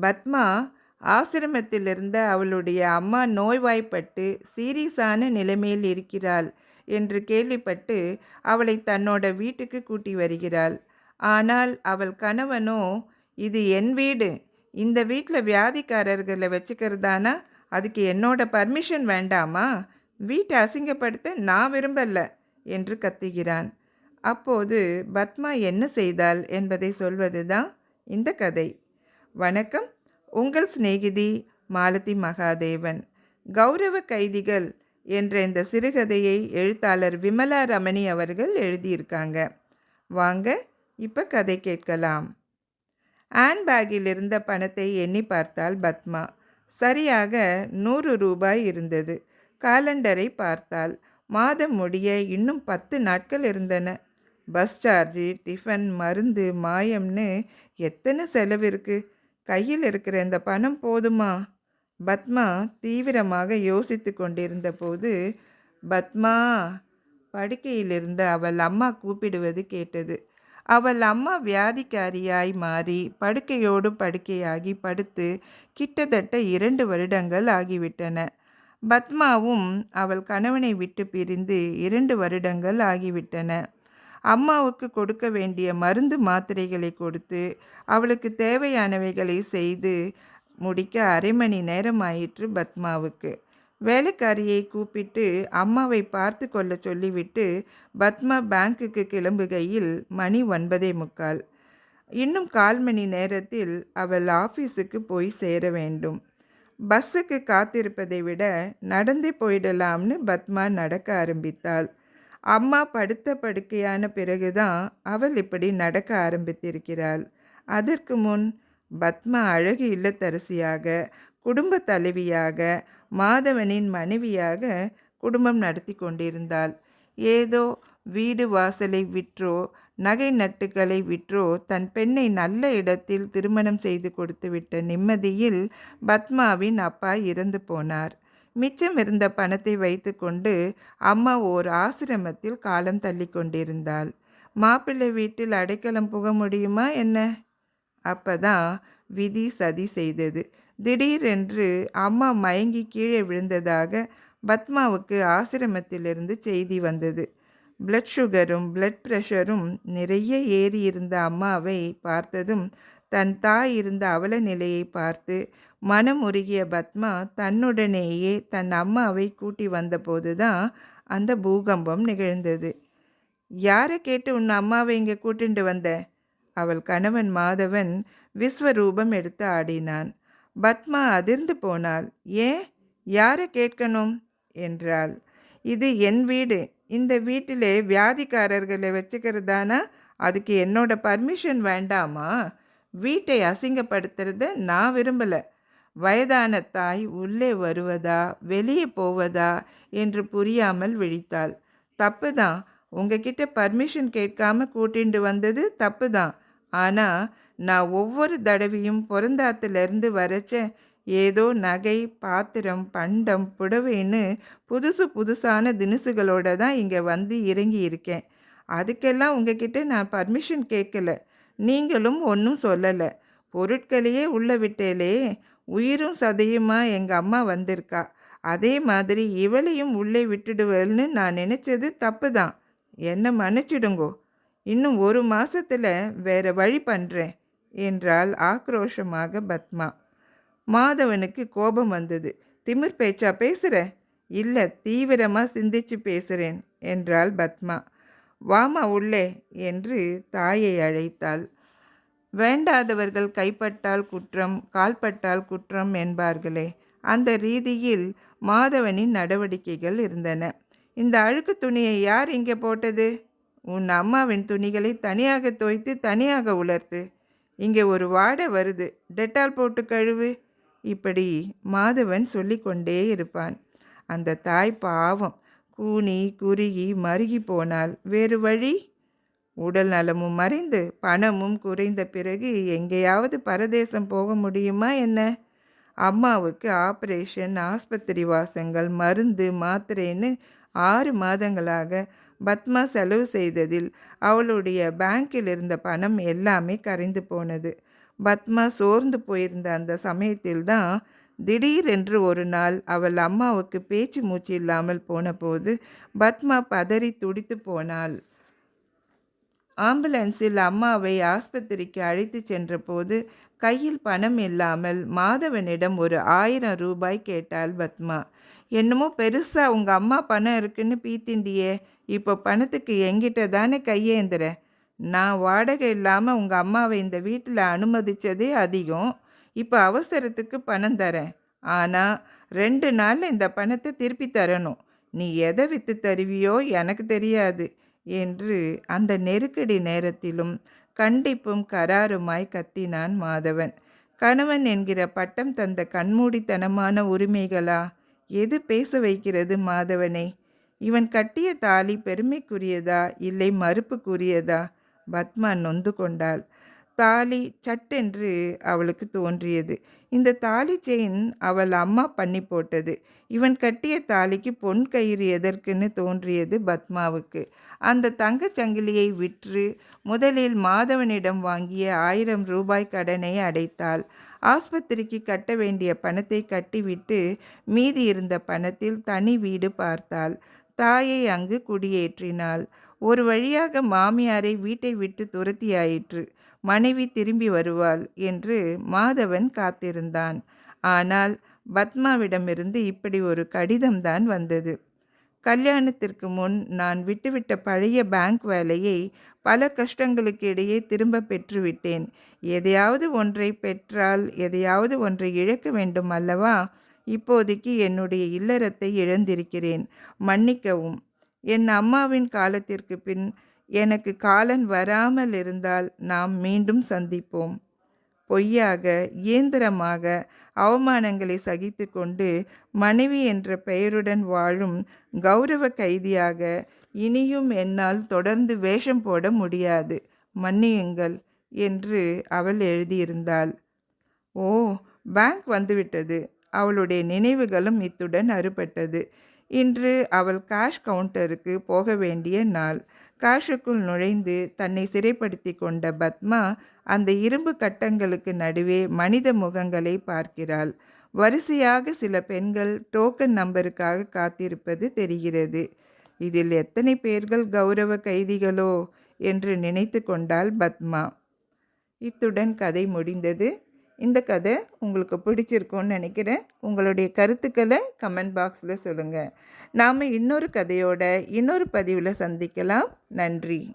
பத்மா ஆசிரமத்திலிருந்த அவளுடைய அம்மா நோய்வாய்ப்பட்டு சீரியஸான நிலைமையில் இருக்கிறாள் என்று கேள்விப்பட்டு அவளை தன்னோட வீட்டுக்கு கூட்டி வருகிறாள். ஆனால் அவள் கணவனோ இது என் வீடு. இந்த வீட்டில் வியாதிக்காரர்களை வச்சுக்கிறதானா? அதுக்கு என்னோட பர்மிஷன் வேண்டாமா? வீட்டை அசிங்கப்படுத்த நான் விரும்பல என்று கத்துகிறான். அப்போது பத்மா என்ன செய்தாள் என்பதை சொல்வதுதான் இந்த கதை. வணக்கம். உங்கள் சிநேகிதி மாலதி மகாதேவன். கௌரவ கைதிகள் என்ற இந்த சிறுகதையை எழுத்தாளர் விமலா ரமணி அவர்கள் எழுதியிருக்காங்க. வாங்க இப்போ கதை கேட்கலாம். ஹேண்ட்பேக்கில் இருந்த பணத்தை எண்ணி பார்த்தால் பத்மா. சரியாக நூறு ரூபாய் இருந்தது. காலண்டரை பார்த்தால் மாதம் முடிய இன்னும் பத்து நாட்கள் இருந்தன. பஸ் சார்ஜு டிஃபன் மருந்து மாயம்னு எத்தனை செலவு இருக்குது கையில் இருக்கிற இந்த பணம் போதுமா? பத்மா தீவிரமாக யோசித்து கொண்டிருந்த போது பத்மா படுக்கையிலிருந்து அவள் அம்மா கூப்பிடுவது கேட்டது. அவள் அம்மா வியாதிக்காரியாய் மாறி படுக்கையோடு படுக்கையாகி படுத்து கிட்டத்தட்ட இரண்டு வருடங்கள் ஆகிவிட்டன. பத்மாவும் அவள் கணவனை விட்டு பிரிந்து இரண்டு வருடங்கள் ஆகிவிட்டன. அம்மாவுக்கு கொடுக்க வேண்டிய மருந்து மாத்திரைகளை கொடுத்து அவளுக்கு தேவையானவைகளை செய்து முடிக்க அரை மணி நேரம் ஆயிற்று பத்மாவுக்கு. வேலைக்காரியை கூப்பிட்டு அம்மாவை பார்த்து கொள்ள சொல்லிவிட்டு பத்மா பேங்க்குக்கு கிளம்புகையில் மணி ஒன்பதே முக்கால். இன்னும் கால் மணி நேரத்தில் அவள் ஆஃபீஸுக்கு போய் சேர வேண்டும். பஸ்ஸுக்கு காத்திருப்பதை விட நடந்தே போயிடலாம்னு பத்மா நடக்க ஆரம்பித்தாள். அம்மா படுத்த படுக்கையான பிறகுதான் அவள் இப்படி நடக்க ஆரம்பித்திருக்கிறாள். அதற்கு முன் பத்மா அழகு இல்லத்தரசியாக குடும்ப தலைவியாக மாதவனின் மனைவியாக குடும்பம் நடத்தி கொண்டிருந்தாள். ஏதோ வீடு வாசலை விற்றோ நகை நட்டுகளை விற்றோ தன் பெண்ணை நல்ல இடத்தில் திருமணம் செய்து கொடுத்துவிட்ட நிம்மதியில் பத்மாவின் அப்பா இறந்து போனார். மிச்சம் இருந்த பணத்தை வைத்துக்கொண்டு அம்மா ஓர் ஆசிரமத்தில் காலம் தள்ளி கொண்டிருந்தாள். மாப்பிள்ளை வீட்டில் அடைக்கலம் புக முடியுமா என்ன? அப்பதான் விதி சதி செய்தது. திடீரென்று அம்மா மயங்கி கீழே விழுந்ததாக பத்மாவுக்கு ஆசிரமத்திலிருந்து செய்தி வந்தது. பிளட் சுகரும் பிளட் ப்ரெஷரும் நிறைய ஏறி இருந்த அம்மாவை பார்த்ததும் தன் தாய் இருந்த அவல நிலையை பார்த்து மனம் உருகிய பத்மா தன்னுடனேயே தன் அம்மாவை கூட்டி வந்தபோது தான் அந்த பூகம்பம் நிகழ்ந்தது. யாரை கேட்டு உன் அம்மாவை இங்கே கூட்டிண்டு வந்த? அவள் கணவன் மாதவன் விஸ்வரூபம் எடுத்து ஆடினான். பத்மா அதிர்ந்து போனாள். ஏன்? யாரை கேட்கணும்? என்றாள். இது என் வீடு. இந்த வீட்டிலே வியாதிக்காரர்களை வச்சுக்கிறதானா? அதுக்கு என்னோட பர்மிஷன் வேண்டாமா? வீட்டை அசிங்கப்படுத்துறத நான் விரும்பலை. வயதான தாய் உள்ளே வருவதா வெளியே போவதா என்று புரியாமல் விழித்தாள். தப்பு தான் உங்ககிட்ட பர்மிஷன் கேட்காம கூட்டிண்டு வந்தது தப்பு தான் ஆனால் நான் ஒவ்வொரு தடவையும் பிறந்தாத்துலேருந்து வரைச்ச ஏதோ நகை பாத்திரம் பண்டம் புடவைன்னு புதுசு புதுசான தினுசுகளோட தான் இங்கே வந்து இறங்கி இருக்கேன் அதுக்கெல்லாம் உங்ககிட்ட நான் பர்மிஷன் கேட்கல. நீங்களும் ஒன்றும் சொல்லலை. பொருட்களையே உள்ள விட்டேலே உயிரும் சதையுமா எங்கள் அம்மா வந்திருக்கா? அதே மாதிரி இவளையும் உள்ளே விட்டுடுவேன்னு நான் நினச்சது தப்பு தான் என்னை மன்னிச்சிடுங்கோ. இன்னும் ஒரு மாதத்தில் வேற வழி பண்ணுறேன் என்றாள் ஆக்ரோஷமாக பத்மா. மாதவனுக்கு கோபம் வந்தது. திமிர் பேச்சா பேசுகிற இல்லை தீவிரமாக சிந்திச்சு பேசுகிறேன் என்றாள் பத்மா. வாமா உள்ளே என்று தாயை அழைத்தாள். வேண்டாதவர்கள் கைப்பட்டால் குற்றம் கால்பட்டால் குற்றம் என்பார்களே. அந்த ரீதியில் மாதவனின் நடவடிக்கைகள் இருந்தன. இந்த அழுக்கு துணியை யார் இங்கே போட்டது? உன் அம்மாவின் துணிகளை தனியாக தோய்த்து தனியாக உலர்த்து. இங்கே ஒரு வாடை வருது. டெட்டால் போட்டு கழுவு. இப்படி மாதவன் சொல்லிக்கொண்டே இருப்பான். அந்த தாய் பாவம். கூனி குறுகி மருகி போனால் வேறு வழி? உடல் நலமும் மறைந்து பணமும் குறைந்த பிறகு எங்கேயாவது பரதேசம் போக முடியுமா என்ன? அம்மாவுக்கு ஆப்ரேஷன் ஆஸ்பத்திரி வாசங்கள் மருந்து மாத்திரைன்னு ஆறு மாதங்களாக பத்மா செலவு செய்ததில் அவளுடைய பேங்கில் இருந்த பணம் எல்லாமே கரைந்து போனது. பத்மா சோர்ந்து போயிருந்த அந்த சமயத்தில்தான் திடீரென்று ஒரு நாள் அவள் அம்மாவுக்கு பேச்சு மூச்சு இல்லாமல் போனபோது பத்மா பதறி துடித்து போனாள். ஆம்புலன்ஸில் அம்மாவை ஆஸ்பத்திரிக்கு அழைத்து சென்றபோது கையில் பணம் இல்லாமல் மாதவனிடம் ஒரு ஆயிரம் ரூபாய் கேட்டாள் பத்மா. என்னமோ பெருசாக உங்கள் அம்மா பணம் இருக்குன்னு பீத்திண்டியே இப்போ பணத்துக்கு எங்கிட்ட தானே கையேந்திர? நான் வாடகை இல்லாமல் உங்கள் அம்மாவை இந்த வீட்டில் அனுமதித்ததே அதிகம். இப்போ அவசரத்துக்கு பணம் தரேன். ஆனால் ரெண்டு நாளில் இந்த பணத்தை திருப்பி தரணும். நீ எதை விற்று தருவியோ எனக்கு தெரியாது என்று அந்த நெருக்கடி நேரத்திலும் கண்டிப்பும் கராருமாய் கத்தினான் மாதவன். கணவன் என்கிற பட்டம் தந்த கண்மூடித்தனமான உரிமைகளா? எது பேச வைக்கிறது மாதவனை? இவன் கட்டிய தாலி பெருமைக்குரியதா இல்லை மறுப்புக்குரியதா? பத்மா நொந்து கொண்டாள். தாலி சட்டென்று அவளுக்கு தோன்றியது. இந்த தாலி செயின் அவள் அம்மா பண்ணி போட்டது. இவன் கட்டிய தாலிக்கு பொன் கயிறு எதற்குன்னு தோன்றியது பத்மாவுக்கு. அந்த தங்கச் சங்கிலியை விற்று முதலில் மாதவனிடம் வாங்கிய ஆயிரம் ரூபாய் கடனை அடைத்தாள். ஆஸ்பத்திரிக்கு கட்ட வேண்டிய பணத்தை கட்டிவிட்டு மீதி இருந்த பணத்தில் தனி வீடு பார்த்தாள். தாயை அங்கு குடியேற்றினாள். ஒரு வழியாக மாமியாரை வீட்டை விட்டு துரத்தியாயிற்று. மனைவி திரும்பி வருவாள் என்று மாதவன் காத்திருந்தான். ஆனால் பத்மாவிடமிருந்து இப்படி ஒரு கடிதம்தான் வந்தது. கல்யாணத்திற்கு முன் நான் விட்டுவிட்ட பழைய பேங்க் வேலையை பல கஷ்டங்களுக்கு இடையே திரும்ப பெற்றுவிட்டேன். எதையாவது ஒன்றை பெற்றால் எதையாவது ஒன்றை இழக்க வேண்டும் அல்லவா? இப்போதைக்கு என்னுடைய இல்லறத்தை இழந்திருக்கிறேன். மன்னிக்கவும். என் அம்மாவின் காலத்திற்கு பின் எனக்கு காலன் வராமல் இருந்தால் நாம் மீண்டும் சந்திப்போம். பொய்யாக இயந்திரமாக அவமானங்களை சகித்து கொண்டு மனைவி என்ற பெயருடன் வாழும் கௌரவ கைதியாக இனியும் என்னால் தொடர்ந்து வேஷம் போட முடியாது. மன்னியுங்கள் என்று அவள் எழுதியிருந்தாள். ஓ பேங்க் வந்துவிட்டது. அவளுடைய நினைவுகளும் இத்துடன் அறுபட்டது. இன்று அவள் காஷ் கவுண்டருக்கு போக வேண்டிய நாள். காஷுக்குள் நுழைந்து தன்னை சிறைப்படுத்தி கொண்ட பத்மா அந்த இரும்பு கட்டங்களுக்கு நடுவே மனித முகங்களை பார்க்கிறாள். வரிசையாக சில பெண்கள் டோக்கன் நம்பருக்காக காத்திருப்பது தெரிகிறது. இதில் எத்தனை பேர்கள் கௌரவ கைதிகளோ என்று நினைத்து கொண்டாள் பத்மா. இத்துடன் கதை முடிந்தது. இந்த கதை உங்களுக்கு பிடிச்சிருக்கும்னு நினைக்கிறேன். உங்களுடைய கருத்துக்களை கமெண்ட் பாக்ஸில் சொல்லுங்கள் நாம் இன்னொரு கதையோட இன்னொரு பதிவில் சந்திக்கலாம். நன்றி.